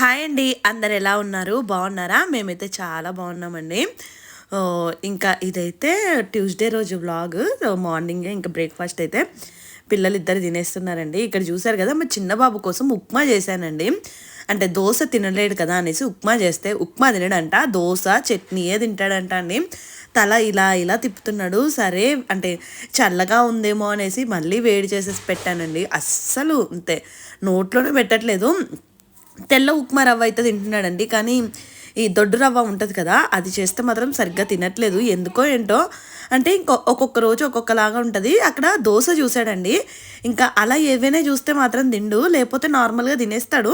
Hi అండి. అందరు ఎలా ఉన్నారు? బాగున్నారా? మేమైతే చాలా బాగున్నామండి. ఇంకా ఇదైతే ట్యూస్డే రోజు వ్లాగ్. మార్నింగే ఇంకా బ్రేక్ఫాస్ట్ అయితే పిల్లలు ఇద్దరు తినేస్తున్నారండి. ఇక్కడ చూసారు కదా మా చిన్న బాబు కోసం ఉప్మా చేశానండి. అంటే దోశ తినలేడు కదా అనేసి ఉప్మా చేస్తే ఉప్మా తినడంట. దోశ చట్నీయే తింటాడంట అండి. తల ఇలా ఇలా తిప్పుతున్నాడు. సరే అంటే చల్లగా ఉందేమో అనేసి మళ్ళీ వేడి చేసేసి పెట్టానండి. అస్సలు అంతే నోట్లోనే పెట్టట్లేదు. తెల్ల ఉప్మా రవ్వ అయితే తింటున్నాడండి కానీ ఈ దొడ్డు రవ్వ ఉంటుంది కదా అది చేస్తే మాత్రం సరిగ్గా తినట్లేదు. ఎందుకో ఏంటో అంటే ఇంకో ఒక్కొక్క రోజు ఒక్కొక్కలాగా ఉంటుంది. అక్కడ దోశ చూసాడండి ఇంకా అలా ఏవైనా చూస్తే మాత్రం తిండు లేకపోతే నార్మల్గా తినేస్తాడు.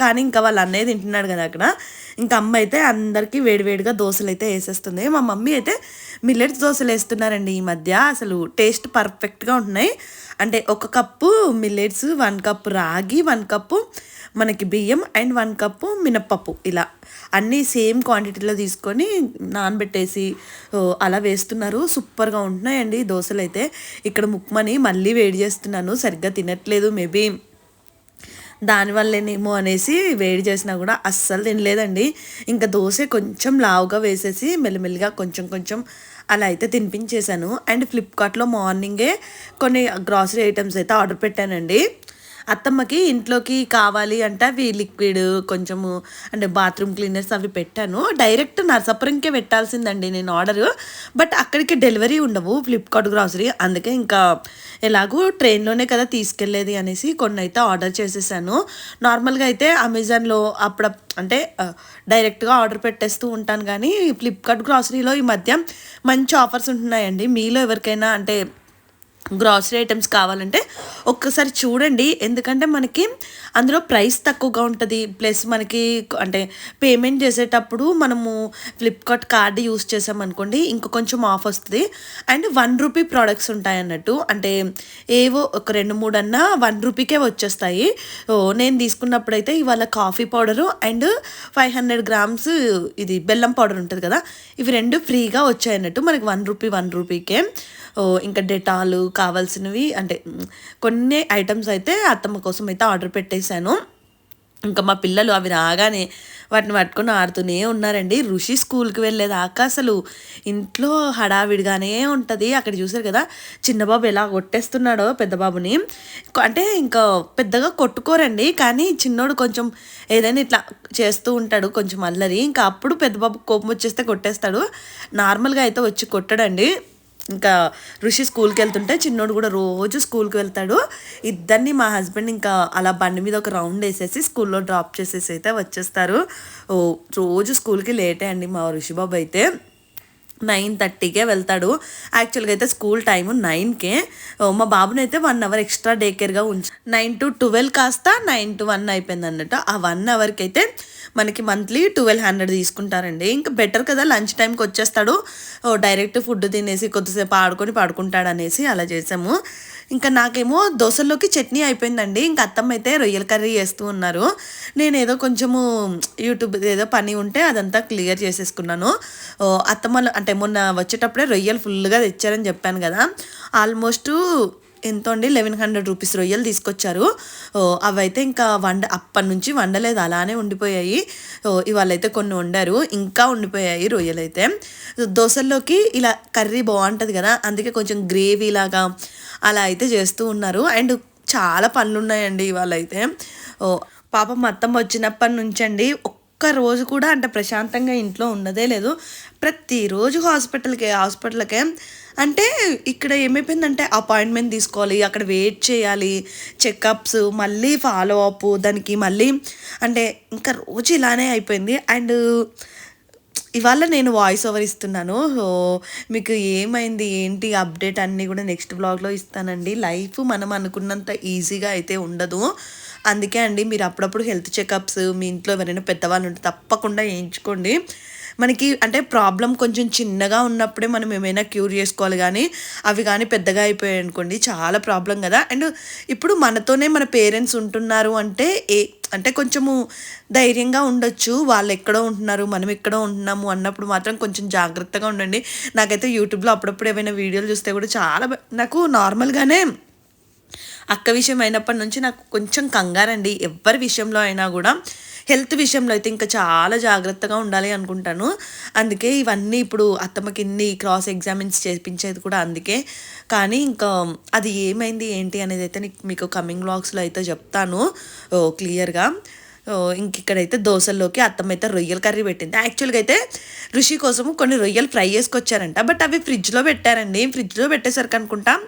కానీ ఇంకా వాళ్ళ అన్నయ్య తింటున్నాడు కదా అక్కడ. ఇంకా అమ్మ అయితే అందరికీ వేడివేడిగా దోశలు అయితే వేసేస్తుంది. మా మమ్మీ అయితే మిల్లెట్స్ దోశలు వేస్తున్నారండి ఈ మధ్య. అసలు టేస్ట్ పర్ఫెక్ట్గా ఉంటున్నాయి. అంటే ఒక cup millets one cup ragi one cup మనకి బియ్యం అండ్ వన్ కప్పు మినప్పప్పు ఇలా అన్నీ సేమ్ క్వాంటిటీలో తీసుకొని నానబెట్టేసి అలా వేస్తున్నారు. సూపర్గా ఉంటున్నాయండి దోశలు అయితే ఇక్కడ ముక్మని మళ్ళీ వేడి చేస్తున్నాను. సరిగ్గా తినట్లేదు మేబీ. దానివల్లేనేమో అనేసి వేడి చేసినా కూడా అస్సలు తినలేదండి. ఇంకా దోశ కొంచెం లావుగా వేసేసి మెల్లిమెల్లిగా కొంచెం కొంచెం అలా అయితే తినిపించేశాను. అండ్ ఫ్లిప్కార్ట్లో మార్నింగే కొన్ని గ్రాసరీ ఐటమ్స్ అయితే ఆర్డర్ పెట్టానండి. అత్తమ్మకి ఇంట్లోకి కావాలి అంటే. అవి లిక్విడ్ కొంచెము అంటే బాత్రూమ్ క్లీనర్స్ అవి పెట్టాను. డైరెక్ట్ నర్సాపురంకే పెట్టాల్సిందండి నేను ఆర్డర్ బట్ అక్కడికి డెలివరీ ఉండవు. ఫ్లిప్కార్ట్ గ్రాసరీ అందుకే ఇంకా ఎలాగూ ట్రైన్లోనే కదా తీసుకెళ్ళేది అనేసి కొన్ని అయితే ఆర్డర్ చేసేసాను. నార్మల్గా అయితే అమెజాన్లో అప్పుడ అంటే డైరెక్ట్గా ఆర్డర్ పెట్టేస్తూ ఉంటాను. కానీ ఫ్లిప్కార్ట్ గ్రాసరీలో ఈ మధ్య మంచి ఆఫర్స్ ఉంటున్నాయండి. మీలో ఎవరికైనా అంటే గ్రాసరీ ఐటమ్స్ కావాలంటే ఒక్కసారి చూడండి. ఎందుకంటే మనకి అందులో ప్రైస్ తక్కువగా ఉంటుంది. ప్లస్ మనకి అంటే పేమెంట్ చేసేటప్పుడు మనము ఫ్లిప్కార్ట్ కార్డ్ యూస్ చేసామనుకోండి ఇంకా కొంచెం ఆఫ్ వస్తుంది. అండ్ వన్ రూపీ ప్రోడక్ట్స్ ఉంటాయి అన్నట్టు. అంటే ఏవో ఒక రెండు మూడు అన్నా వన్ రూపీకే వచ్చేస్తాయి. నేను తీసుకున్నప్పుడైతే ఇవాళ coffee powder and five hundred grams ఇది బెల్లం పౌడర్ ఉంటుంది కదా. ఇవి రెండు ఫ్రీగా వచ్చాయి అన్నట్టు మనకి వన్ రూపీ వన్ రూపీకే ఇంకా డెటాలు కావాల్సినవి అంటే కొన్ని ఐటమ్స్ అయితే అత్తమ్మ కోసం అయితే ఆర్డర్ పెట్టేశాను. ఇంకా మా పిల్లలు అవి రాగానే వాటిని పట్టుకొని ఆడుతూనే ఉన్నారండి. ఋషి స్కూల్కి వెళ్ళేదాకా అసలు ఇంట్లో హడావిడిగానే ఉంటుంది. అక్కడ చూసారు కదా చిన్న బాబు ఎలా కొట్టేస్తున్నాడో పెద్దబాబుని అంటే ఇంకా పెద్దగా కొట్టుకోరండి కానీ చిన్నోడు కొంచెం ఏదైనా ఇట్లా చేస్తూ ఉంటాడు కొంచెం అల్లరి. ఇంకా అప్పుడు పెద్ద బాబు కోపం వచ్చేస్తే కొట్టేస్తాడు. నార్మల్గా అయితే వచ్చి కొట్టడండి. ఇంకా ఋషి స్కూల్కి వెళ్తుంటే చిన్నోడు కూడా రోజు స్కూల్కి వెళ్తాడు. ఇద్దరిని మా హస్బెండ్ ఇంకా అలా బండి మీద ఒక రౌండ్ వేసేసి స్కూల్లో డ్రాప్ చేసేసి అయితే వచ్చేస్తారు. ఓ రోజు స్కూల్కి లేటే అండి మా ఋషిబాబు అయితే. నైన్ థర్టీకే వెళ్తాడు. యాక్చువల్గా అయితే స్కూల్ టైం నైన్కే. మా బాబుని అయితే వన్ అవర్ ఎక్స్ట్రా డే కేర్గా ఉంచు నైన్ టు ట్వెల్వ్ కాస్త నైన్ టు వన్ అయిపోయింది అన్నట్టు ఆ వన్ అవర్కి అయితే మనకి మంత్లీ ట్వెల్వ్ హండ్రెడ్ తీసుకుంటారండి. ఇంకా బెటర్ కదా లంచ్ టైంకి వచ్చేస్తాడు. డైరెక్ట్ ఫుడ్ తినేసి కొద్దిసేపు ఆడుకొని పడుకుంటాడు అనేసి అలా చేసాము. ఇంకా నాకేమో దోశల్లోకి చట్నీ అయిపోయిందండి. ఇంకా అత్తమ్మ అయితే రొయ్యల కర్రీ చేస్తూ ఉన్నారు. నేను ఏదో కొంచెము యూట్యూబ్ ఏదో పని ఉంటే అదంతా క్లియర్ చేసేసుకున్నాను. అత్తమ్మలు అత్తమ్మ అంటే మొన్న వచ్చేటప్పుడే రొయ్యలు ఫుల్గా తెచ్చారని చెప్పాను కదా. ఆల్మోస్ట్ ఎంత అండి లెవెన్ హండ్రెడ్ రూపీస్ రొయ్యలు తీసుకొచ్చారు. అవైతే ఇంకా వండ అప్పటి నుంచి వండలేదు అలానే ఉండిపోయాయి. ఓ, ఇవాళ అయితే కొన్ని వండారు ఇంకా ఉండిపోయాయి రొయ్యలు అయితే దోశల్లోకి ఇలా కర్రీ బాగుంటుంది కదా అందుకే కొంచెం గ్రేవీ లాగా అలా అయితే చేస్తూ ఉన్నారు. అండ్ చాలా పనులు ఉన్నాయండి ఇవాళ అయితే ఓ పాపం మొత్తం వచ్చినప్పటి నుంచి అండి ఒక్క రోజు కూడా అంటే ప్రశాంతంగా ఇంట్లో ఉన్నదే లేదు. ప్రతిరోజు హాస్పిటల్కే హాస్పిటల్కే. అంటే ఇక్కడ ఏమైపోయిందంటే అపాయింట్మెంట్ తీసుకోవాలి అక్కడ వెయిట్ చేయాలి చెకప్స్ మళ్ళీ ఫాలో అప్ దానికి మళ్ళీ అంటే ఇంకా రోజు ఇలానే అయిపోయింది. అండ్ ఇవాళ నేను వాయిస్ ఓవర్ ఇస్తున్నాను. సో మీకు ఏమైంది ఏంటి అప్డేట్ అన్నీ కూడా నెక్స్ట్ బ్లాగ్లో ఇస్తానండి. లైఫ్ మనం అనుకున్నంత ఈజీగా అయితే ఉండదు. అందుకే అండి మీరు అప్పుడప్పుడు హెల్త్ చెకప్స్ మీ ఇంట్లో ఎవరైనా పెద్దవాళ్ళు ఉంటే తప్పకుండా వేయించుకోండి. మనకి అంటే ప్రాబ్లం కొంచెం చిన్నగా ఉన్నప్పుడే మనం ఏమైనా క్యూర్ చేసుకోవాలి కానీ అవి కానీ పెద్దగా అయిపోయాయి అనుకోండి చాలా ప్రాబ్లం కదా. అండ్ ఇప్పుడు మనతోనే మన పేరెంట్స్ ఉంటున్నారు అంటే ఏ అంటే కొంచెము ధైర్యంగా ఉండొచ్చు. వాళ్ళు ఎక్కడో ఉంటున్నారు మనం ఎక్కడో ఉంటున్నాము అన్నప్పుడు మాత్రం కొంచెం జాగ్రత్తగా ఉండండి. నాకైతే యూట్యూబ్లో అప్పుడప్పుడు ఏమైనా వీడియోలు చూస్తే కూడా చాలా నాకు నార్మల్గానే అక్క విషయం అయినప్పటి నుంచి నాకు కొంచెం కంగారండి. ఎవరి విషయంలో అయినా కూడా హెల్త్ విషయంలో అయితే ఇంకా చాలా జాగ్రత్తగా ఉండాలి అనుకుంటాను. అందుకే ఇవన్నీ ఇప్పుడు అత్తమ్మకి ఇన్ని క్రాస్ ఎగ్జామిన్స్ చేపించేది కూడా అందుకే. కానీ ఇంకా అది ఏమైంది ఏంటి అనేది అయితే నీకు- మీకు కమింగ్ బ్లాగ్స్లో అయితే చెప్తాను. క్లియర్గా. ఇంక ఇక్కడైతే దోశల్లోకి అత్తమ్మ అయితే రొయ్యల కర్రీ పెట్టింది. యాక్చువల్గా అయితే ఋషి కోసం కొన్ని రొయ్యలు ఫ్రై చేసుకొచ్చారంట. బట్ అవి ఫ్రిడ్జ్లో పెట్టారండి. ఫ్రిడ్జ్లో పెట్టేసరికి అనుకుంటా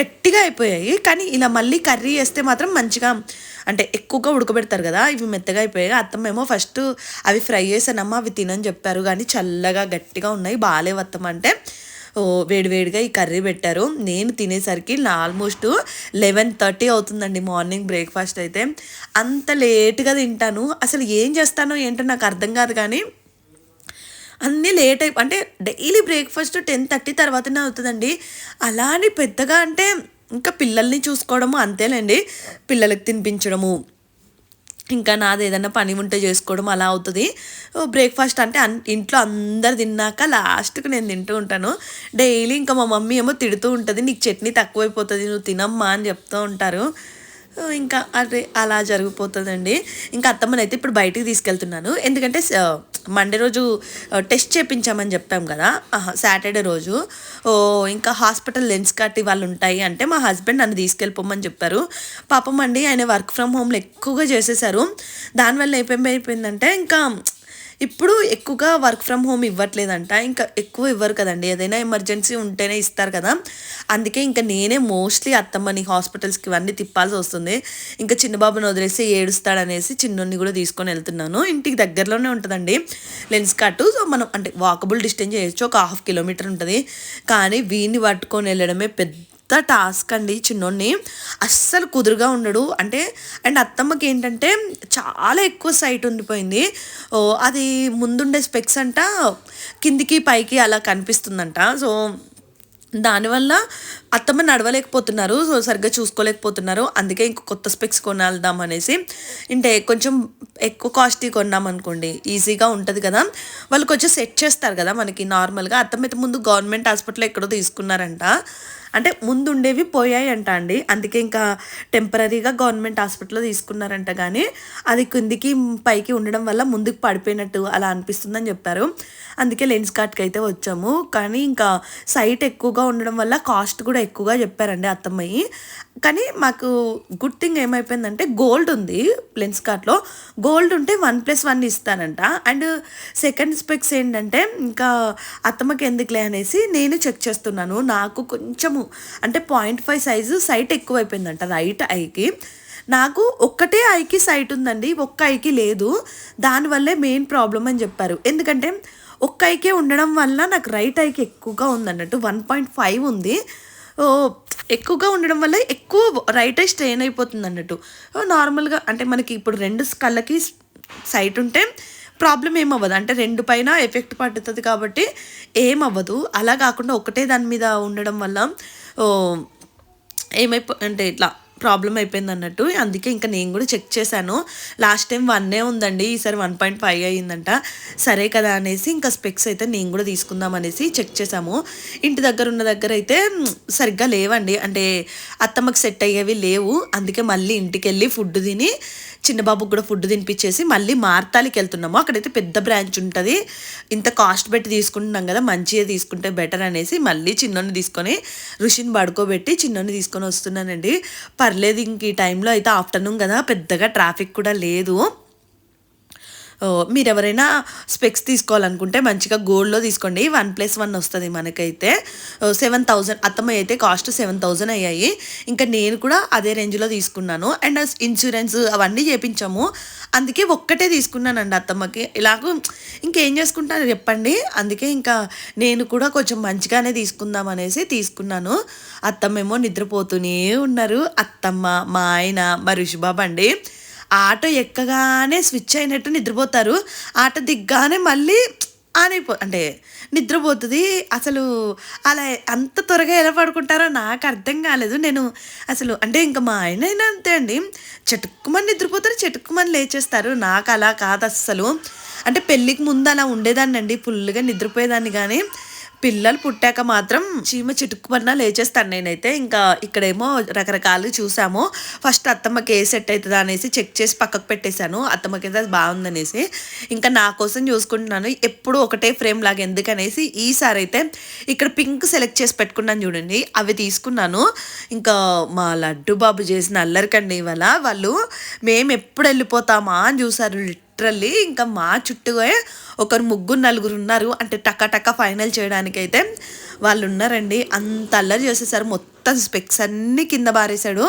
గట్టిగా అయిపోయాయి. కానీ ఇలా మళ్ళీ కర్రీ వేస్తే మాత్రం మంచిగా అంటే ఎక్కువగా ఉడకబెడతారు కదా ఇవి మెత్తగా అయిపోయాయి. అత్తమ్మ ఏమో ఫస్ట్ అవి ఫ్రై చేసానమ్మా అవి తినని చెప్పారు. కానీ చల్లగా గట్టిగా ఉన్నాయి బాగాలేవు అత్తమ్మ అంటే. ఓ వేడివేడిగా ఈ కర్రీ పెట్టారు. నేను తినేసరికి ఆల్మోస్ట్ లెవెన్ థర్టీ అవుతుందండి మార్నింగ్ బ్రేక్ఫాస్ట్ అయితే. అంత లేట్గా తింటాను. అసలు ఏం చేస్తానో ఏంటో నాకు అర్థం కాదు కానీ అన్నీ లేట్ అయి అంటే డైలీ బ్రేక్ఫాస్ట్ టెన్ థర్టీ తర్వాతనే అవుతుందండి. అలా అని పెద్దగా అంటే ఇంకా పిల్లల్ని చూసుకోవడము అంతేలేండి పిల్లలకి తినిపించడము ఇంకా నాది ఏదైనా పని ఉంటే చేసుకోవడం అలా అవుతుంది. బ్రేక్ఫాస్ట్ అంటే అన్ ఇంట్లో అందరు తిన్నాక లాస్ట్కి నేను తింటూ ఉంటాను. డైలీ ఇంకా మా మమ్మీ ఏమో తిడుతూ ఉంటుంది నీకు చట్నీ తక్కువైపోతుంది నువ్వు తినమ్మా అని చెప్తూ ఉంటారు. ఇంకా అదే అలా జరిగిపోతుందండి. ఇంకా అత్తమ్మని అయితే ఇప్పుడు బయటికి తీసుకెళ్తున్నాను. ఎందుకంటే మండే రోజు టెస్ట్ చేపించామని చెప్పాం కదా. సాటర్డే రోజు. ఓ ఇంకా హాస్పిటల్ లెన్స్ కట్టి వాళ్ళు ఉంటాయి అంటే మా హస్బెండ్ నన్ను తీసుకెళ్ళిపోమని చెప్పారు. పాపం అండి ఆయన వర్క్ ఫ్రమ్ హోమ్లో ఎక్కువగా చేసేసారు దానివల్ల ఏమైపోయిందంటే ఇంకా ఇప్పుడు ఎక్కువగా వర్క్ ఫ్రమ్ హోమ్ ఇవ్వట్లేదంట. ఇంకా ఎక్కువ ఇవ్వరు కదండి. ఏదైనా ఎమర్జెన్సీ ఉంటేనే ఇస్తారు కదా. అందుకే ఇంకా నేనే మోస్ట్లీ అత్తమ్మని హాస్పిటల్స్కి ఇవన్నీ తిప్పాల్సి వస్తుంది. ఇంకా చిన్న బాబుని వదిలేసి ఏడుస్తాడనేసి చిన్నోన్ని కూడా తీసుకొని వెళ్తున్నాను. ఇంటికి దగ్గరలోనే ఉంటుందండి. లెన్స్ కట్ సో మనం అంటే వాకబుల్ డిస్టెన్స్ చేయొచ్చు. ఒక హాఫ్ కిలోమీటర్ ఉంటుంది. కానీ వీడిని పట్టుకొని వెళ్ళడమే పెద్ద పెద్ద టాస్క్ అండి చిన్నోడిని. అస్సలు కుదురుగా ఉండడు. అంటే అండ్ అత్తమ్మకి ఏంటంటే చాలా ఎక్కువ సైట్ ఉండిపోయింది. ఓ అది ముందుండే స్పెక్స్ అంట కిందికి పైకి అలా కనిపిస్తుందంట. సో దానివల్ల అత్తమ్మ నడవలేకపోతున్నారు. సో సరిగ్గా చూసుకోలేకపోతున్నారు. అందుకే ఇంకో కొత్త స్పెక్స్ కొనాల్దాం అనేసి. అంటే కొంచెం ఎక్కువ కాస్ట్లీ కొన్నాం అనుకోండి ఈజీగా ఉంటుంది కదా. వాళ్ళు కొంచెం సెట్ చేస్తారు కదా మనకి నార్మల్గా. అత్తమ్మ అయితే ముందు గవర్నమెంట్ హాస్పిటల్ ఎక్కడో తీసుకున్నారంట. అంటే ముందు ఉండేవి పోయాయి అంట అండి. అందుకే ఇంకా టెంపరీగా గవర్నమెంట్ హాస్పిటల్లో తీసుకున్నారంట కానీ అది కిందికి పైకి ఉండడం వల్ల ముందుకు పడిపోయినట్టు అలా అనిపిస్తుందని చెప్పారు. అందుకే లెన్స్ కార్ట్కి అయితే వచ్చాము. కానీ ఇంకా సైట్ ఎక్కువగా ఉండడం వల్ల కాస్ట్ కూడా ఎక్కువగా చెప్పారండి అత్తమ్మయ్యి కానీ మాకు గుడ్ థింగ్ ఏమైపోయిందంటే గోల్డ్ ఉంది లెన్స్ కార్ట్లో గోల్డ్ ఉంటే వన్ ప్లస్ వన్ ఇస్తానంట. అండ్ సెకండ్ స్పెక్స్ ఏంటంటే ఇంకా అత్తమ్మకి ఎందుకులే అనేసి నేను చెక్ చేస్తున్నాను. నాకు కొంచెం కొంచెము అంటే పాయింట్ ఫైవ్ సైజు సైట్ ఎక్కువైపోయిందంట రైట్ ఐకి నాకు ఒక్కటే ఐకి సైట్ ఉందండి ఒక్క ఐకి లేదు. దానివల్లే మెయిన్ ప్రాబ్లం అని చెప్పారు. ఎందుకంటే ఒక్క ఐకే ఉండడం వల్ల నాకు రైట్ ఐకి ఎక్కువగా ఉందన్నట్టు వన్ పాయింట్ ఫైవ్ ఉంది. ఎక్కువగా ఉండడం వల్ల ఎక్కువ రైట్ ఐ స్ట్రెయిన్ అయిపోతుంది అన్నట్టు నార్మల్గా అంటే మనకి ఇప్పుడు రెండు కళ్ళకి సైట్ ఉంటే ప్రాబ్లం ఏమవ్వదు. అంటే రెండు పైన ఎఫెక్ట్ పడుతుంది కాబట్టి ఏమవ్వదు. అలా కాకుండా ఒకటే దాని మీద ఉండడం వల్ల ఓ ఏమైపో అంటే ఇట్లా ప్రాబ్లం అయిపోయింది అన్నట్టు. అందుకే ఇంకా నేను కూడా చెక్ చేశాను. లాస్ట్ టైం వన్నే ఉందండి. ఈసారి వన్ పాయింట్ ఫైవ్ అయ్యిందంట. సరే కదా అనేసి ఇంకా స్పెక్స్ అయితే నేను కూడా తీసుకుందాం అనేసి చెక్ చేసాము ఇంటి దగ్గర ఉన్న దగ్గర అయితే సరిగ్గా లేవండి. అంటే అత్తమ్మకి సెట్ అయ్యేవి లేవు. అందుకే మళ్ళీ ఇంటికి వెళ్ళి ఫుడ్ తిని చిన్న బాబుకి కూడా ఫుడ్ తినిపించేసి మళ్ళీ మార్తాలికి వెళ్తున్నాము. అక్కడైతే పెద్ద బ్రాంచ్ ఉంటుంది. ఇంత కాస్ట్ పెట్టి తీసుకుంటున్నాం కదా మంచిగా తీసుకుంటే బెటర్ అనేసి మళ్ళీ చిన్నోని తీసుకొని ఋషిని పడుకోబెట్టి చిన్నోని తీసుకొని వస్తున్నానండి. పర్లేదు ఇంక ఈ టైంలో అయితే ఆఫ్టర్నూన్ కదా పెద్దగా ట్రాఫిక్ కూడా లేదు. మీరు ఎవరైనా స్పెక్స్ తీసుకోవాలనుకుంటే మంచిగా గోల్డ్లో తీసుకోండి. వన్ ప్లస్ వన్ వస్తుంది మనకైతే. సెవెన్ థౌజండ్ అత్తమ్మ అయితే కాస్ట్ సెవెన్ థౌజండ్ అయ్యాయి. ఇంకా నేను కూడా అదే రేంజ్లో తీసుకున్నాను. అండ్ ఇన్సూరెన్స్ అవన్నీ చేపించాము. అందుకే ఒక్కటే తీసుకున్నానండి అత్తమ్మకి. ఇలాగూ ఇంకేం చేసుకుంటాను చెప్పండి. అందుకే ఇంకా నేను కూడా కొంచెం మంచిగానే తీసుకుందాం అనేసి తీసుకున్నాను. అత్తమ్మేమో నిద్రపోతూనే ఉన్నారు. అత్తమ్మ మా ఆయన మా ఋషిబాబు అండి. ఆటో ఎక్కగానే స్విచ్ అయినట్టు నిద్రపోతారు. ఆటో దిగ్గానే మళ్ళీ ఆన్ అయిపో అంటే నిద్రపోతుంది. అసలు అలా అంత త్వరగా ఎలా పడుకుంటారో నాకు అర్థం కాలేదు. నేను అసలు అంటే ఇంకా మా ఆయన అయినా అంతే అండి. చెట్టుకుమని నిద్రపోతారు చెట్టుకుమని లేచేస్తారు. నాకు అలా కాదు అస్సలు అంటే పెళ్ళికి ముందు అలా ఉండేదాన్ని అండి ఫుల్గా నిద్రపోయేదాన్ని కానీ పిల్లలు పుట్టాక మాత్రం చీమ చిటుక్కుమన్నా లేచేస్తాను నేనైతే. ఇంకా ఇక్కడేమో రకరకాలు చూసాము. ఫస్ట్ అత్తమ్మకి ఏ సెట్ అవుతుందా అనేసి చెక్ చేసి పక్కకు పెట్టేశాను. అత్తమ్మకి అయితే అది బాగుందనేసి. ఇంకా నా కోసం చూసుకుంటున్నాను. ఎప్పుడు ఒకటే ఫ్రేమ్ లాగా ఎందుకనేసి ఈసారి అయితే ఇక్కడ పింక్ సెలెక్ట్ చేసి పెట్టుకున్నాను చూడండి. అవి తీసుకున్నాను. ఇంకా మా లడ్డు బాబు చేసిన అల్లరికండి ఇవాళ. వాళ్ళు మేము ఎప్పుడు వెళ్ళిపోతామా? అని చూసారు. లిటరల్లీ ఇంకా మా చుట్టూ ఒకరు ముగ్గురు నలుగురు ఉన్నారు. అంటే టక్క టక్క ఫైనల్ చేయడానికైతే వాళ్ళు ఉన్నారండి అంత అల్లరి చేసేసారు. మొత్తం స్పెక్స్ అన్నీ కింద బారేశాడు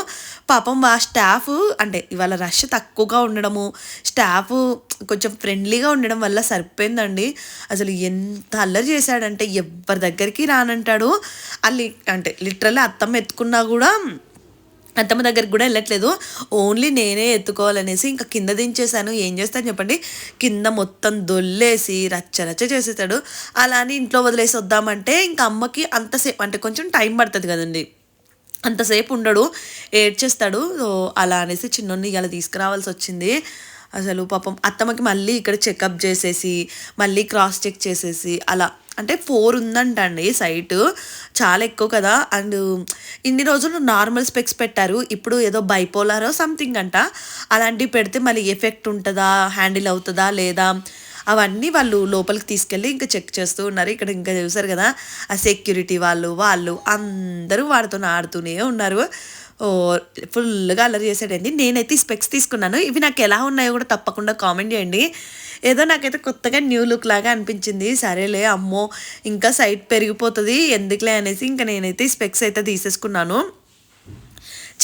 పాపం మా స్టాఫ్ అంటే ఇవాళ రష్ తక్కువగా ఉండడము స్టాఫ్ కొంచెం ఫ్రెండ్లీగా ఉండడం వల్ల సరిపోయిందండి. అసలు ఎంత అల్లరి చేశాడంటే ఎవరి దగ్గరికి రానంటాడు. అల్లి అంటే లిటరల్లీ అత్తమ్మ ఎత్తుకున్నా కూడా అత్తమ్మ దగ్గరికి కూడా వెళ్ళట్లేదు. ఓన్లీ నేనే ఎత్తుకోవాలనేసి ఇంకా కింద దించేశాను. ఏం చేస్తాను చెప్పండి? కింద మొత్తం దొల్లేసి రచ్చ రచ్చ చేసేసాడు. అలా అని ఇంట్లో వదిలేసి వద్దామంటే ఇంకా అమ్మకి అంతసేపు అంటే కొంచెం టైం పడుతుంది కదండి. అంతసేపు ఉండడు ఏడ్చేస్తాడు. సో అలా అనేసి చిన్నోడిని ఇలా తీసుకురావాల్సి వచ్చింది. అసలు పాపం అత్తమ్మకి మళ్ళీ ఇక్కడ చెకప్ చేసేసి మళ్ళీ క్రాస్ చెక్ చేసేసి అలా అంటే ఫోర్ ఉందంట అండి సైట్. చాలా ఎక్కువ కదా. అండ్ ఇన్ని రోజులు నార్మల్ స్పెక్స్ పెట్టారు. ఇప్పుడు ఏదో బైపోలారో సంథింగ్ అంట. అలాంటివి పెడితే మళ్ళీ ఎఫెక్ట్ ఉంటుందా? హ్యాండిల్ అవుతుందా? లేదా? అవన్నీ వాళ్ళు లోపలికి తీసుకెళ్ళి ఇంకా చెక్ చేస్తూ ఉన్నారు. ఇక్కడ ఇంకా చూసారు కదా. ఆ సెక్యూరిటీ వాళ్ళు వాళ్ళు అందరూ వాడుతూ ఆడుతూనే ఉన్నారు. ఓ ఫుల్గా అల్లరి చేసాడండి నేనైతే స్పెక్స్ తీసుకున్నాను. ఇవి నాకు ఎలా ఉన్నాయో కూడా తప్పకుండా కామెంట్ చేయండి. ఏదో నాకైతే కొత్తగా న్యూ లుక్ లాగా అనిపించింది. సరేలే అమ్మో ఇంకా సైట్ పెరిగిపోతుంది. ఎందుకులే అనేసి ఇంకా నేనైతే స్పెక్స్ అయితే తీసేసుకున్నాను.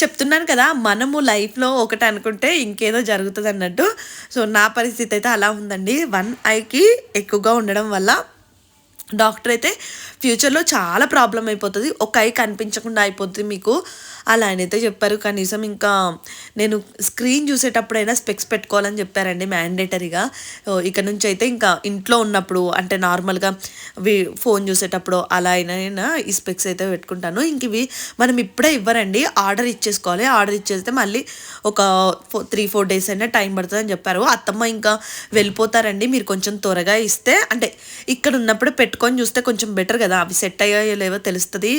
చెప్తున్నాను కదా మనము లైఫ్లో ఒకటి అనుకుంటే ఇంకేదో జరుగుతుంది అన్నట్టు. సో నా పరిస్థితి అయితే అలా ఉందండి. వన్ ఐకి ఎక్కువగా ఉండడం వల్ల డాక్టర్ అయితే ఫ్యూచర్లో చాలా ప్రాబ్లం అయిపోతుంది. ఒక ఐ కనిపించకుండా అయిపోతుంది మీకు. అలా ఆయన అయితే చెప్పారు. కనీసం ఇంకా నేను స్క్రీన్ చూసేటప్పుడైనా స్పెక్స్ పెట్టుకోవాలని చెప్పారండి మ్యాండేటరీగా. ఇక నుంచి అయితే ఇంకా ఇంట్లో ఉన్నప్పుడు అంటే నార్మల్గా వి ఫోన్ చూసేటప్పుడు అలా అయినా ఈ స్పెక్స్ అయితే పెట్టుకుంటాను. ఇంక ఇవి మనం ఇప్పుడే ఇవ్వరండి. ఆర్డర్ ఇచ్చేసుకోవాలి. ఆర్డర్ ఇచ్చేస్తే మళ్ళీ ఒక ఫో త్రీ ఫోర్ డేస్ అయినా టైం పడుతుందని చెప్పారు. అత్తమ్మ ఇంకా వెళ్ళిపోతారండి. మీరు కొంచెం త్వరగా ఇస్తే అంటే ఇక్కడ ఉన్నప్పుడు పెట్టుకొని చూస్తే కొంచెం బెటర్ కదా. అవి సెట్ అయ్యాయో లేవో తెలుస్తుంది.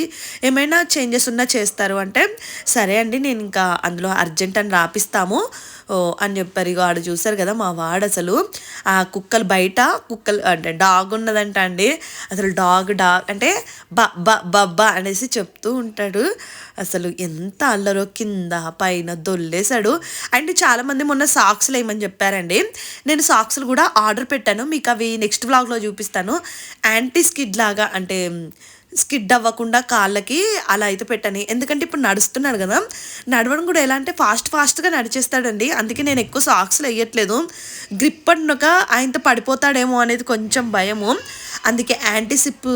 ఏమైనా చేంజెస్ ఉన్నా చేస్తారు అంటే సరే అండి నేను ఇంకా అందులో అర్జెంట్ అని రాపిస్తాము. ఓ అని చెప్పారు. ఇక ఆడు చూశారు కదా మా వాడు అసలు. ఆ కుక్కలు బయట కుక్కలు అంటే డాగ్ ఉన్నదంట అండి. అసలు డాగ్ డాగ్ అంటే బ బ బబ్బా అనేసి చెప్తూ ఉంటాడు. అసలు ఎంత అల్లరో కింద పైన దొల్లేశాడు. అండ్ చాలామంది మొన్న సాక్స్లు వేయమని చెప్పారండి నేను సాక్స్లు కూడా ఆర్డర్ పెట్టాను. మీకు అవి నెక్స్ట్ వ్లాగ్లో చూపిస్తాను. యాంటీ స్కిడ్ లాగా అంటే స్కిడ్ అవ్వకుండా కాళ్ళకి అలా అయితే పెట్టాను. ఎందుకంటే ఇప్పుడు నడుస్తున్నాడు కదా. నడవడం కూడా ఎలా అంటే ఫాస్ట్ ఫాస్ట్గా నడిచేస్తాడండి. అందుకే నేను ఎక్కువ సాక్స్లు వేయట్లేదు. గ్రిప్ అన్నక ఆయనతో పడిపోతాడేమో అనేది కొంచెం భయము. అందుకే యాంటీ స్లిప్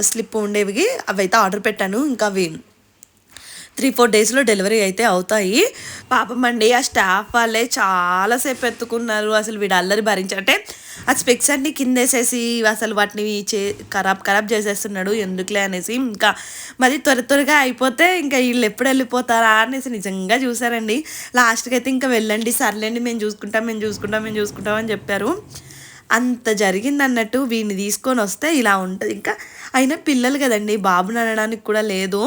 స్లిప్ ఉండేవి అవి అయితే ఆర్డర్ పెట్టాను. ఇంకా అవి త్రీ ఫోర్ డేస్లో డెలివరీ అయితే అవుతాయి. పాపం అండి ఆ స్టాఫ్ వాళ్ళే చాలాసేపు ఎత్తుకున్నారు. అసలు వీడు అల్లరి భరించారు అంటే ఆ స్పెక్స్ అన్ని కిందేసేసి అసలు వాటిని చే ఖరాబ్ ఖరాబ్ చేసేస్తున్నాడు. ఎందుకులే అనేసి ఇంకా మరి త్వర త్వరగా అయిపోతే ఇంకా వీళ్ళు ఎప్పుడు వెళ్ళిపోతారా అనేసి నిజంగా చూసారండి లాస్ట్కి అయితే ఇంకా వెళ్ళండి సర్లేండి మేము చూసుకుంటాం మేము చూసుకుంటాం మేము చూసుకుంటాం అని చెప్పారు. అంత జరిగింది అన్నట్టు వీడిని తీసుకొని వస్తే ఇలా ఉంటుంది. ఇంకా అయినా పిల్లలు కదండి బాబుని అనడానికి కూడా లేదు.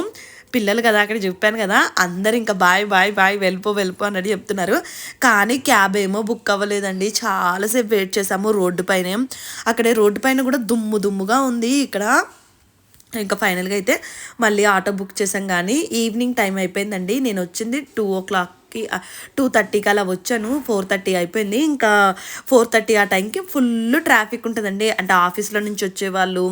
పిల్లలు కదా అక్కడ చెప్పాను కదా అందరు ఇంకా బాయ్ బాయ్ బాయ్ వెళ్ళిపో వెళ్ళిపో అన్నట్టు చెప్తున్నారు. కానీ క్యాబ్ ఏమో బుక్ అవ్వలేదండి. చాలాసేపు వెయిట్ చేసాము రోడ్డు పైన. అక్కడే రోడ్డు పైన కూడా దుమ్ము దుమ్ముగా ఉంది. ఇక్కడ ఇంకా ఫైనల్గా అయితే మళ్ళీ ఆటో బుక్ చేసాం కానీ ఈవినింగ్ టైం అయిపోయిందండి. నేను వచ్చింది టూ ఓ క్లాక్కి టూ థర్టీకి అలా వచ్చాను. ఫోర్ థర్టీ అయిపోయింది. ఇంకా ఫోర్ థర్టీ ఆ టైంకి ఫుల్ ట్రాఫిక్ ఉంటుందండి. అంటే ఆఫీస్లో నుంచి వచ్చేవాళ్ళు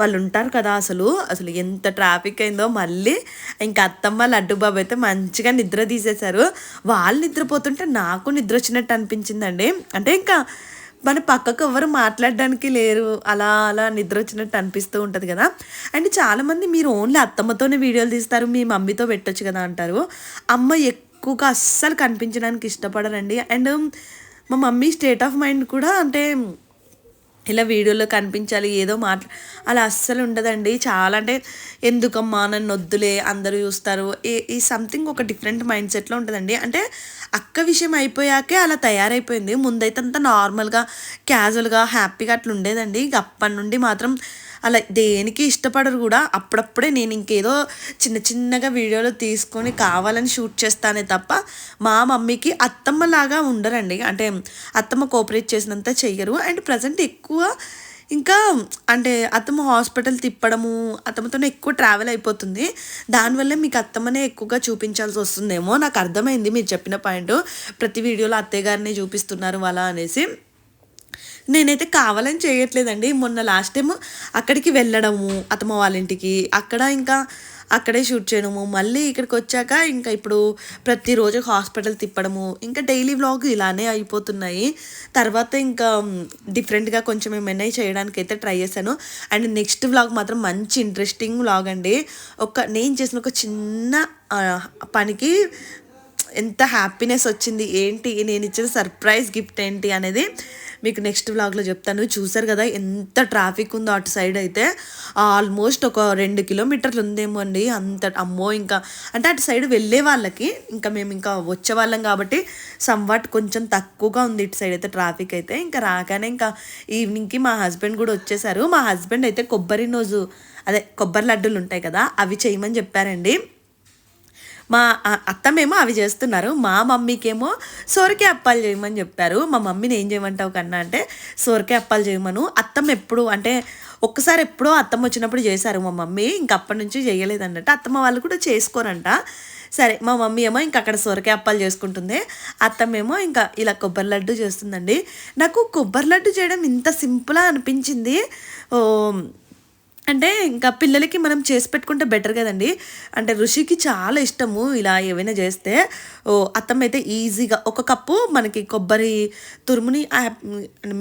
వాళ్ళు ఉంటారు కదా అసలు. అసలు ఎంత ట్రాఫిక్ అయిందో మళ్ళీ ఇంకా అత్తమ్మ లడ్డు బాబు అయితే మంచిగా నిద్ర తీసేశారు. వాళ్ళు నిద్రపోతుంటే నాకు నిద్ర వచ్చినట్టు అనిపించిందండి. అంటే ఇంకా మన పక్కకు ఎవరు మాట్లాడడానికి లేరు. అలా అలా నిద్ర వచ్చినట్టు అనిపిస్తూ ఉంటుంది కదా. అండ్ చాలామంది మీరు ఓన్లీ అత్తమ్మతోనే వీడియోలు తీస్తారు మీ మమ్మీతో పెట్టొచ్చు కదా అంటారు. అమ్మ ఎక్కువగా అస్సలు కనిపించడానికి ఇష్టపడరండి. అండ్ మా మమ్మీ స్టేట్ ఆఫ్ మైండ్ కూడా అంటే ఇలా వీడియోలో కనిపించాలి ఏదో మాట్లా అలా అస్సలు ఉండదండి. చాలా అంటే ఎందుకమ్మా నన్ను వద్దులే అందరూ చూస్తారు. ఈ ఈ సంథింగ్ ఒక డిఫరెంట్ మైండ్ సెట్లో ఉంటుందండి. అంటే అక్క విషయం అయిపోయాకే అలా తయారైపోయింది. ముందైతే అంతా నార్మల్గా క్యాజువల్గా హ్యాపీగా అట్లా ఉండేదండి ఇక అప్పటి నుండి మాత్రం అలా దేనికి ఇష్టపడరు కూడా. అప్పుడప్పుడే నేను ఇంకేదో చిన్న చిన్నగా వీడియోలు తీసుకొని కావాలని షూట్ చేస్తానే తప్ప మా మమ్మీకి అత్తమ్మలాగా ఉండరండి. అంటే అత్తమ్మ కోఆపరేట్ చేసినంత చెయ్యరు. అండ్ ప్రజెంట్ ఎక్కువ ఇంకా అంటే అత్తమ్మ హాస్పిటల్ తిప్పడము అత్తమ్మతోనే ఎక్కువ ట్రావెల్ అయిపోతుంది. దానివల్ల మీకు అత్తమ్మనే ఎక్కువగా చూపించాల్సి వస్తుందేమో. నాకు అర్థమైంది మీరు చెప్పిన పాయింట్. ప్రతి వీడియోలో అత్తయ్య గారిని చూపిస్తున్నారు అలా అనేసి. నేనైతే కావాలని చేయట్లేదండి. మొన్న లాస్ట్ టైం అక్కడికి వెళ్ళడము అత్తమ్మ వాళ్ళ ఇంటికి అక్కడ ఇంకా అక్కడే షూట్ చేయడము మళ్ళీ ఇక్కడికి వచ్చాక ఇంకా ఇప్పుడు ప్రతిరోజు హాస్పిటల్ తిప్పడము ఇంకా డైలీ వ్లాగ్ ఇలానే అయిపోతున్నాయి. తర్వాత ఇంకా డిఫరెంట్గా కొంచెం ఏమైనా చేయడానికి అయితే ట్రై చేశాను. అండ్ నెక్స్ట్ వ్లాగ్ మాత్రం మంచి ఇంట్రెస్టింగ్ వ్లాగ్ అండి. ఒక నేను చేసిన ఒక చిన్న పనికి ఎంత హ్యాపీనెస్ వచ్చింది ఏంటి నేను ఇచ్చిన సర్ప్రైజ్ గిఫ్ట్ ఏంటి అనేది మీకు నెక్స్ట్ వ్లాగ్లో చెప్తాను. చూసారు కదా ఎంత ట్రాఫిక్ ఉందో అటు సైడ్ అయితే. ఆల్మోస్ట్ ఒక రెండు కిలోమీటర్లు ఉందేమో అండి అంత అమ్మో ఇంకా అంటే అటు సైడ్ వెళ్ళే వాళ్ళకి ఇంకా మేము ఇంకా వచ్చే వాళ్ళం కాబట్టి సంవాట్ కొంచెం తక్కువగా ఉంది ఇటు సైడ్ అయితే ట్రాఫిక్ అయితే. ఇంకా రాగానే ఇంకా ఈవినింగ్కి మా హస్బెండ్ కూడా వచ్చేసారు. మా హస్బెండ్ అయితే కొబ్బరి నోజు అదే కొబ్బరి లడ్డూలు ఉంటాయి కదా అవి చేయమని చెప్పారండి. మా అత్తమేమో అవి చేస్తున్నారు మా మమ్మీకేమో సోరకాయ అప్పాలు చేయమని చెప్పారు మా మమ్మీని ఏం చేయమంటావు కన్నా అంటే సోరకాయ అప్పాలు చేయమను. అత్తమ్మ ఎప్పుడు అంటే ఒక్కసారి ఎప్పుడో అత్తమ్మ వచ్చినప్పుడు చేశారు మా మమ్మీ. ఇంకా అప్పటి నుంచి చేయలేదన్నట్టు అత్తమ్మ వాళ్ళు కూడా చేసుకోరంట. సరే మా మమ్మీ ఏమో ఇంకా అక్కడ సొరకాయ అప్పాలు చేసుకుంటుంది. అత్తమ్మేమో ఇంకా ఇలా కొబ్బరి లడ్డు చేస్తుందండి. నాకు కొబ్బరి లడ్డు చేయడం ఇంత సింపుల్గా అనిపించింది. ఓ అంటే ఇంకా పిల్లలకి మనం చేసి పెట్టుకుంటే బెటర్ కదండి. అంటే ఋషికి చాలా ఇష్టము ఇలా ఏవైనా చేస్తే. ఓ అత్తమ్మ అయితే ఈజీగా ఒక కప్పు మనకి కొబ్బరి తురుముని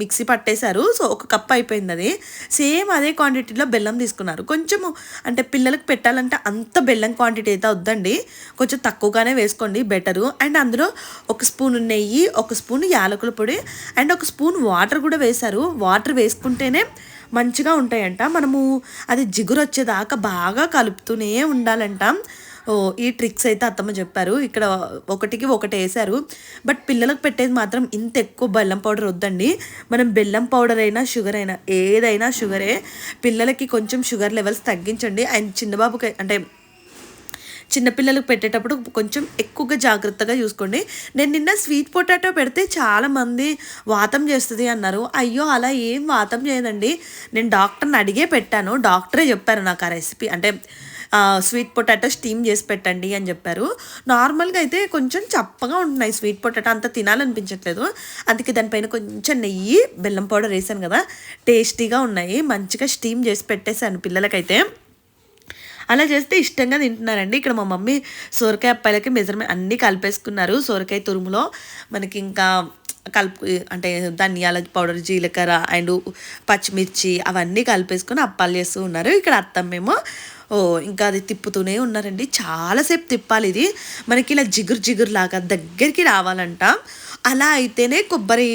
మిక్సీ పట్టేశారు. సో ఒక కప్ అయిపోయింది అది. సేమ్ అదే క్వాంటిటీలో బెల్లం తీసుకున్నారు. కొంచెము అంటే పిల్లలకు పెట్టాలంటే అంత బెల్లం క్వాంటిటీ అయితే వద్దండి. కొంచెం తక్కువగానే వేసుకోండి బెటరు అండ్ అందులో ఒక స్పూన్ నెయ్యి ఒక స్పూన్ యాలకుల పొడి అండ్ ఒక స్పూన్ వాటర్ కూడా వేశారు. వాటర్ వేసుకుంటేనే మంచిగా ఉంటాయంట. మనము అది జిగురు వచ్చేదాకా బాగా కలుపుతూనే ఉండాలంట. ఓ ఈ ట్రిక్స్ అయితే అత్తమ్మ చెప్పారు. ఇక్కడ ఒకటికి ఒకటి వేశారు బట్ పిల్లలకు పెట్టేది మాత్రం ఇంత ఎక్కువ బెల్లం పౌడర్ వద్దండి. మనం బెల్లం పౌడర్ అయినా షుగర్ అయినా ఏదైనా షుగరే. పిల్లలకి కొంచెం షుగర్ లెవెల్స్ తగ్గించండి. అండ్ చిన్నబాబుకి అంటే చిన్నపిల్లలకు పెట్టేటప్పుడు కొంచెం ఎక్కువగా జాగ్రత్తగా చూసుకోండి. నేను నిన్న స్వీట్ పొటాటో పెడితే చాలామంది వాతం చేస్తుంది అన్నారు. అయ్యో అలా ఏం వాతం చేయదండి. నేను డాక్టర్ని అడిగే పెట్టాను. డాక్టరే చెప్పారు నాకు ఆ రెసిపీ. అంటే స్వీట్ పొటాటో స్టీమ్ చేసి పెట్టండి అని చెప్పారు. నార్మల్గా అయితే కొంచెం చప్పగా ఉంటున్నాయి స్వీట్ పొటాటో. అంత తినాలనిపించట్లేదు. అందుకే దానిపైన కొంచెం నెయ్యి బెల్లం పౌడర్ వేసాను కదా. టేస్టీగా ఉన్నాయి. మంచిగా స్టీమ్ చేసి పెట్టేశాను పిల్లలకైతే. అలా చేస్తే ఇష్టంగా తింటున్నారండి. ఇక్కడ మా మమ్మీ సొరకాయ అప్పాయలకి మెజర్మెంట్ అన్నీ కలిపేసుకున్నారు. సొరకాయ తురుములో మనకి ఇంకా కలుపు అంటే ధనియాల పౌడర్ జీలకర్ర అండ్ పచ్చిమిర్చి అవన్నీ కలిపేసుకొని అప్పాలు చేస్తూ ఉన్నారు. ఇక్కడ అత్తమ్మేమో ఓ ఇంకా అది తిప్పుతూనే ఉన్నారండి. చాలాసేపు తిప్పాలి ఇది. మనకి ఇలా జిగురు జిగురు లాగా దగ్గరికి రావాలంట. అలా అయితేనే కొబ్బరి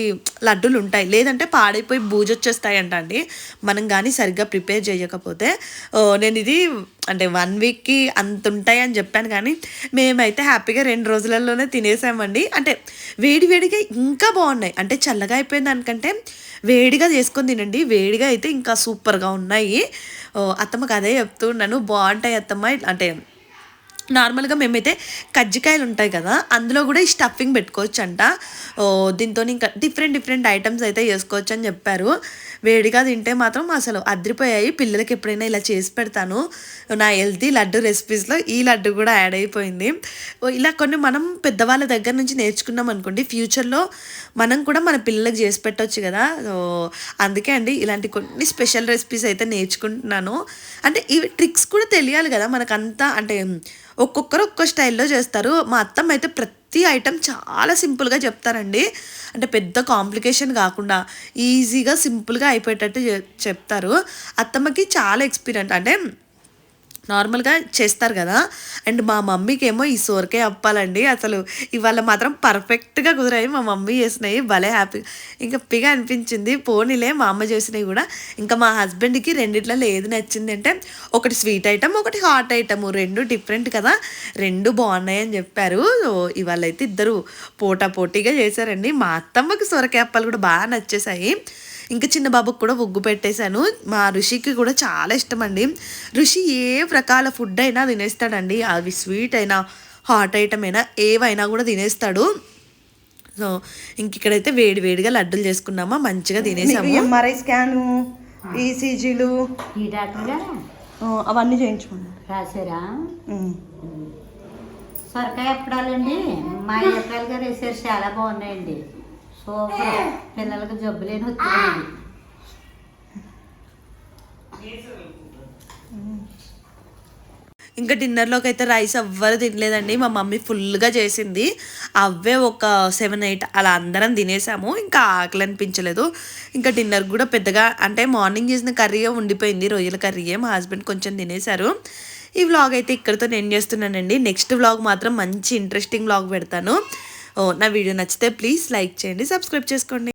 లడ్డూలు ఉంటాయి లేదంటే పాడైపోయి బూజు వచ్చేస్తాయంట అండి మనం కానీ సరిగ్గా ప్రిపేర్ చేయకపోతే నేను ఇది అంటే వన్ వీక్కి అంత ఉంటాయి అని చెప్పాను కానీ మేమైతే హ్యాపీగా రెండు రోజులలోనే తినేసామండి. అంటే వేడివేడిగా ఇంకా బాగున్నాయి అంటే చల్లగా అయిపోయిన దానికంటే వేడిగా చేసుకొని తినండి. వేడిగా అయితే ఇంకా సూపర్గా ఉన్నాయి. అత్తమ్మకు అదే చెప్తూ ఉన్నాను. బాగుంటాయి అత్తమ్మ. అంటే నార్మల్గా మేమైతే కజ్జికాయలు ఉంటాయి కదా అందులో కూడా ఈ స్టఫింగ్ పెట్టుకోవచ్చు అంట ఓ, దీంతో ఇంకా డిఫరెంట్ డిఫరెంట్ ఐటమ్స్ అయితే చేసుకోవచ్చు అని చెప్పారు. వేడిగా తింటే మాత్రం అసలు అదిరిపోయాయి. పిల్లలకి ఎప్పుడైనా ఇలా చేసి పెడతాను. నా హెల్తీ లడ్డు రెసిపీస్లో ఈ లడ్డు కూడా యాడ్ అయిపోయింది. ఓ, ఇలా కొన్ని మనం పెద్దవాళ్ళ దగ్గర నుంచి నేర్చుకున్నాం అనుకోండి ఫ్యూచర్లో మనం కూడా మన పిల్లలకు చేసి పెట్టవచ్చు కదా. అందుకే అండి ఇలాంటి కొన్ని స్పెషల్ రెసిపీస్ అయితే నేర్చుకుంటున్నాను. అంటే ఈ ట్రిక్స్ కూడా తెలియాలి కదా మనకంతా. అంటే ఒక్కొక్కరు ఒక్కో స్టైల్లో చేస్తారు. మా అత్తమ్మ అయితే ప్రతి ఐటెం చాలా సింపుల్గా చెప్తారండి. అంటే పెద్ద కాంప్లికేషన్ కాకుండా ఈజీగా సింపుల్గా అయిపోయేటట్టు చెప్తారు. అత్తమ్మకి చాలా ఎక్స్పీరియన్స్ అంటే నార్మల్గా చేస్తారు కదా. అండ్ మా మమ్మీకి ఏమో ఈ సోరకాయ అప్పాలండి. అసలు ఇవాళ మాత్రం పర్ఫెక్ట్గా కుదిరాయి. మా మమ్మీ చేసినాయి భలే హ్యాపీ. ఇంకా పిగా అనిపించింది. పోనీలే మా అమ్మ చేసినవి కూడా. ఇంకా మా హస్బెండ్కి రెండిట్లలో ఏది నచ్చింది అంటే ఒకటి స్వీట్ ఐటమ్ ఒకటి హాట్ ఐటమ్. రెండు డిఫరెంట్ కదా. రెండు బాగున్నాయి అని చెప్పారు. సో ఇవాళ అయితే ఇద్దరు పోటా పోటీగా చేశారండి. మా అత్తమ్మకి సొరకాయ అప్పాలు కూడా బాగా నచ్చేసాయి ఇంకా చిన్న బాబుకి కూడా ఉగ్గు పెట్టేశాను. మా ఋషికి కూడా చాలా ఇష్టం అండి ఋషి ఏ రకాల ఫుడ్ అయినా తినేస్తాడండి. అవి స్వీట్ అయినా హాట్ ఐటమ్ అయినా ఏవైనా కూడా తినేస్తాడు. సో ఇంక ఇక్కడైతే వేడి వేడిగా లడ్డూలు చేసుకున్నామా మంచిగా తినేసాము. ఎంఆర్ఐ స్కాను ఈసీజీలు అవన్నీ చేయించుకున్నాను రాశారా? సొరకాయ అప్పడాలండి. మా అయ్యప్పలు గారు వేసారు చాలా బాగున్నాయండి. సూపర్ పిల్లలకు జబ్బు లేని వచ్చింది ఇంకా డిన్నర్లోకి అయితే రైస్ ఎవ్వరు తినలేదండి. మా మమ్మీ ఫుల్గా చేసింది. అవే ఒక సెవెన్ ఎయిట్ అలా అందరం తినేసాము. ఇంకా ఆకలి అనిపించలేదు. ఇంకా డిన్నర్ కూడా పెద్దగా అంటే మార్నింగ్ చేసిన కర్రీయే ఉండిపోయింది. రొయ్యల కర్రీయే మా హస్బెండ్ కొంచెం తినేశారు. ఈ వ్లాగ్ అయితే ఇక్కడితో నేను చేస్తున్నానండి. నెక్స్ట్ వ్లాగ్ మాత్రం మంచి ఇంట్రెస్టింగ్ వ్లాగ్ పెడతాను. నా వీడియో నచ్చితే ప్లీజ్ లైక్ చేయండి సబ్స్క్రైబ్ చేసుకోండి.